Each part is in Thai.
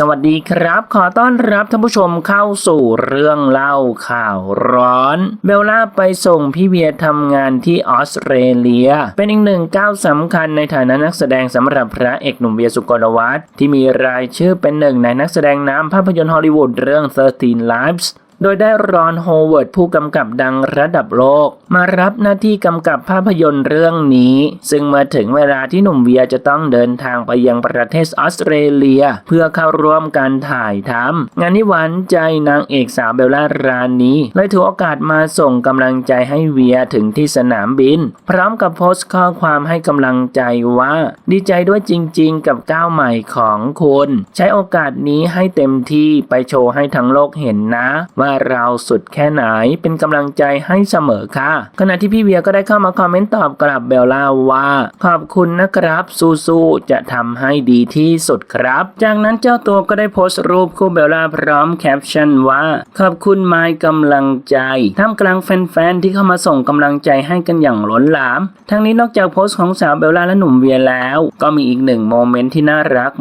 สวัสดีครับ ขอต้อนรับท่านผู้ชมเข้าสู่เรื่องเล่าข่าวร้อน เบลล่าไปส่งพี่เวียทำงานที่ออสเตรเลีย เป็นอีกหนึ่งก้าวสำคัญในฐานะนักแสดงสำหรับพระเอกหนุ่มเวียสุกลวัฒน์ที่มีรายชื่อเป็นหนึ่งในนักแสดงนำภาพยนตร์ฮอลลีวูดเรื่อง 13 Lives โดยได้รอนโฮเวิร์ดผู้กำกับดังระดับโลก มารับหน้าที่กำกับภาพยนตร์เรื่องนี้ ซึ่งเมื่อถึงเวลาที่หนุ่มเวียจะต้องเดินทางไปยังประเทศออสเตรเลีย เพื่อเข้าร่วมการถ่ายทำงานนี้หวานใจนางเอกสาวเบลล่ารานีเลยถือโอกาสมาส่งกำลังใจให้เวียถึงที่สนามบิน พร้อมกับโพสต์ข้อความให้กำลังใจว่า ดีใจด้วยจริง ๆ กับก้าวใหม่ของคุณ ใช้โอกาสนี้ให้เต็มที่ไปโชว์ให้ทั้งโลกเห็นนะว่าเราสุดแค่ไหนเป็นกำลังใจให้เสมอค่ะ ขณะที่พี่เวียก็ได้เข้ามาคอมเมนต์ตอบกลับเบลล่าว่า ขอบคุณนะครับสู้ๆจะทำให้ดีที่สุดครับ จากนั้นเจ้าตัวก็ได้โพสต์รูปคู่เบลล่าพร้อมแคปชั่นว่า ขอบคุณไมค์กำลังใจท่ามกลางแฟนๆที่เข้ามาส่งกำลังใจให้กันอย่างล้นหลาม ทั้งนี้นอกจากโพสต์ของสาวเบลล่าและหนุ่มเวียแล้ว ก็มีอีกหนึ่งโมเมนต์ที่น่ารัก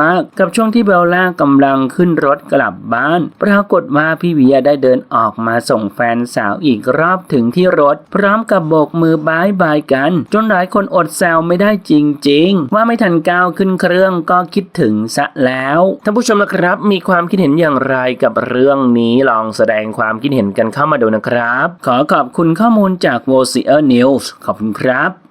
มากๆ กับช่วงที่เบลล่ากำลังขึ้นรถกลับบ้าน ปรากฏว่าพี่เวียได้เดินออกมาส่งแฟนสาวอีกรอบถึงที่รถ พร้อมกับโบกมือบายบายกัน จนหลายคนอดแซวไม่ได้จริง ๆ ว่าไม่ทันก้าวขึ้นเครื่องก็คิดถึงซะแล้วท่านผู้ชมนะครับมีความคิดเห็นอย่างไรกับเรื่องนี้ลองแสดงความคิดเห็นกันเข้ามาดูนะครับ ขอขอบคุณข้อมูลจาก v o c e r News ขอบคุณครับ